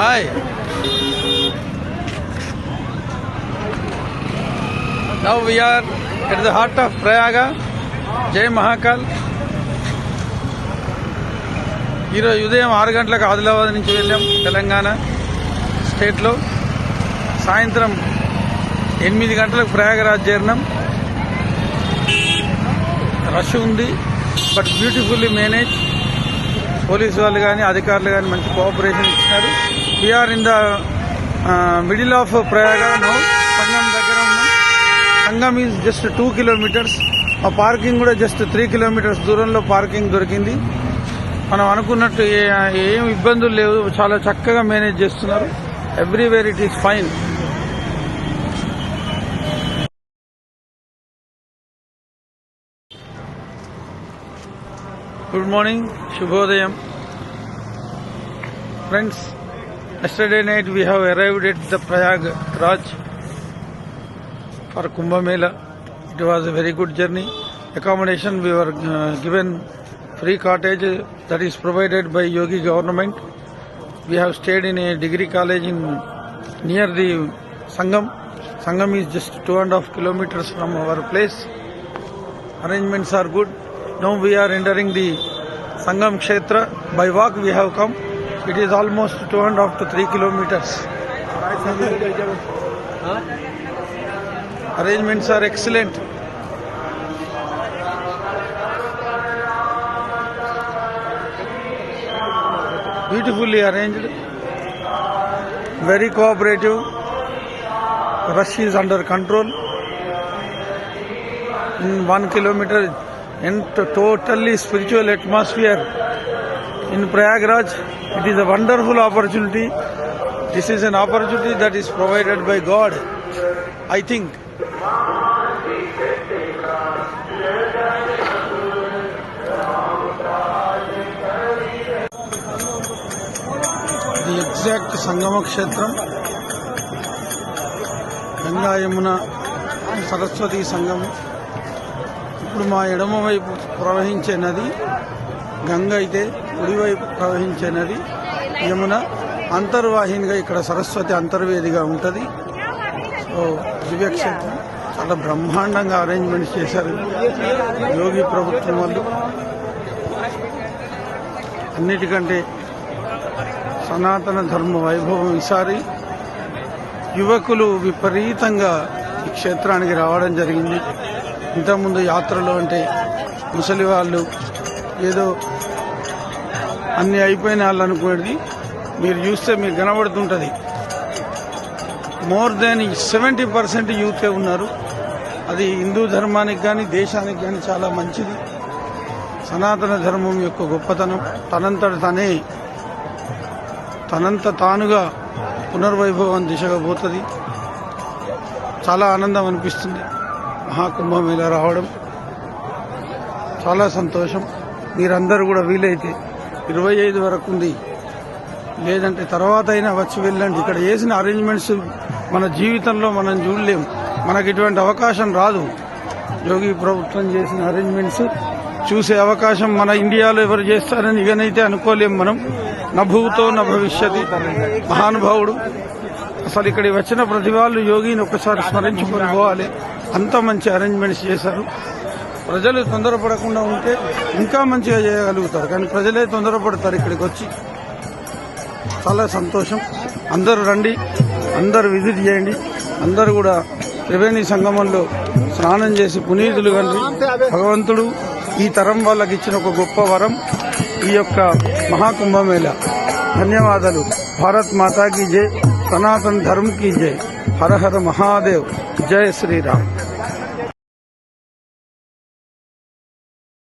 Hi. Now we are at the heart of Prayag జై మహాకాల్ ఈరోజు ఉదయం ఆరు గంటలకు ఆదిలాబాద్ నుంచి వెళ్ళాం తెలంగాణ స్టేట్లో సాయంత్రం ఎనిమిది గంటలకు ప్రయాగరాజ్ చేరినాం. రష్ ఉంది బట్ బ్యూటిఫుల్లీ మేనేజ్ పోలీసు వాళ్ళు కానీ అధికారులు కానీ మంచి కోఆపరేషన్ ఇచ్చినారు. We are in the middle of Prayag no Sangam దగ్గర ఉన్నాం. Sangam is just two kilometres ఆ పార్కింగ్ కూడా జస్ట్ త్రీ కిలోమీటర్స్ దూరంలో పార్కింగ్ దొరికింది. మనం అనుకున్నట్టు ఏ- ఏం ఇబ్బందులు లేవు. చాలా చక్కగా మేనేజ్ చేస్తున్నారు. Everywhere it is fine Good morning, Shubhodayam. Friends, yesterday night we have arrived at the Prayag Raj for Kumbh Mela. It was a very good journey. Accommodation we were uh, given free cottage that is provided by Yogi government. We have stayed in a degree college in near the Sangam. Sangam is just two and a half kilometers from our place. Arrangements are good. Now we are entering the Sangam Kshetra. By walk we have come. It is almost two and a half to three kilometers. Arrangements are excellent. Beautifully arranged. Very cooperative. Rush is under control. In one kilometer, and totally spiritual atmosphere in Prayagraj. It is a wonderful opportunity. This is an opportunity that is provided by God. I think. The exact Sangama Kshetram, Ganga Yamuna Saraswati సంగమం ఇప్పుడు మా ఎడమ వైపు ప్రవహించే నది గంగ అయితే కుడివైపు ప్రవహించే నది యమున అంతర్వాహినిగా ఇక్కడ సరస్వతి అంతర్వేదిగా ఉంటుంది. సో దివ్యక్షేత్రం చాలా బ్రహ్మాండంగా అరేంజ్మెంట్స్ చేశారు యోగి ప్రభుత్వం వాళ్ళు. అన్నిటికంటే సనాతన ధర్మ వైభవం ఈసారి యువకులు విపరీతంగా ఈ క్షేత్రానికి రావడం జరిగింది. ఇంతకుముందు యాత్రలు అంటే ముసలి వాళ్ళు ఏదో అన్ని అయిపోయిన వాళ్ళు అనుకునేది. మీరు చూస్తే మీకు కనబడుతుంటుంది. మోర్ దెన్ సెవెంటీ పర్సెంట్ యూతే ఉన్నారు. అది హిందూ ధర్మానికి కానీ దేశానికి కానీ చాలా మంచిది. సనాతన ధర్మం యొక్క గొప్పతనం. తనంతట తనే తనంత తానుగా పునర్వైభవం దిశగా పోతుంది. చాలా ఆనందం అనిపిస్తుంది. మహాకుంభమేళ రావడం చాలా సంతోషం. మీరందరూ కూడా వీలైతే ఇరవై ఐదు వరకు ఉంది. లేదంటే తర్వాత అయినా వచ్చి వెళ్ళండి. ఇక్కడ చేసిన అరేంజ్మెంట్స్ మన జీవితంలో మనం చూడలేం. మనకి ఇటువంటి అవకాశం రాదు. యోగి ప్రభుత్వం చేసిన అరేంజ్మెంట్స్ చూసే అవకాశం మన ఇండియాలో ఎవరు చేస్తారని ఇకనైతే అనుకోలేం మనం. నభూతో నా భవిష్యత్ మహానుభావుడు. అసలు ఇక్కడికి వచ్చిన ప్రతి వాళ్ళు యోగిని ఒకసారి స్మరించుకొని పోవాలి. అంత మంచి అరేంజ్మెంట్స్ చేశారు. ప్రజలు తొందరపడకుండా ఉంటే ఇంకా మంచిగా చేయగలుగుతారు. కానీ ప్రజలే తొందరపడతారు ఇక్కడికి వచ్చి. చాలా సంతోషం. అందరూ రండి. అందరూ విజిట్ చేయండి. అందరూ కూడా త్రివేణి సంగమంలో స్నానం చేసి పునీతులు కండి భగవంతుడు ఈ తరం వాళ్ళకి ఇచ్చిన ఒక గొప్ప వరం ఈ యొక్క మహాకుంభమేళ. ధన్యవాదాలు. భారత్ మాతాకి జై. సనాతన్ ధర్మకి జయ్ జై. హర హర మహాదేవ్. జయ శ్రీరామ్.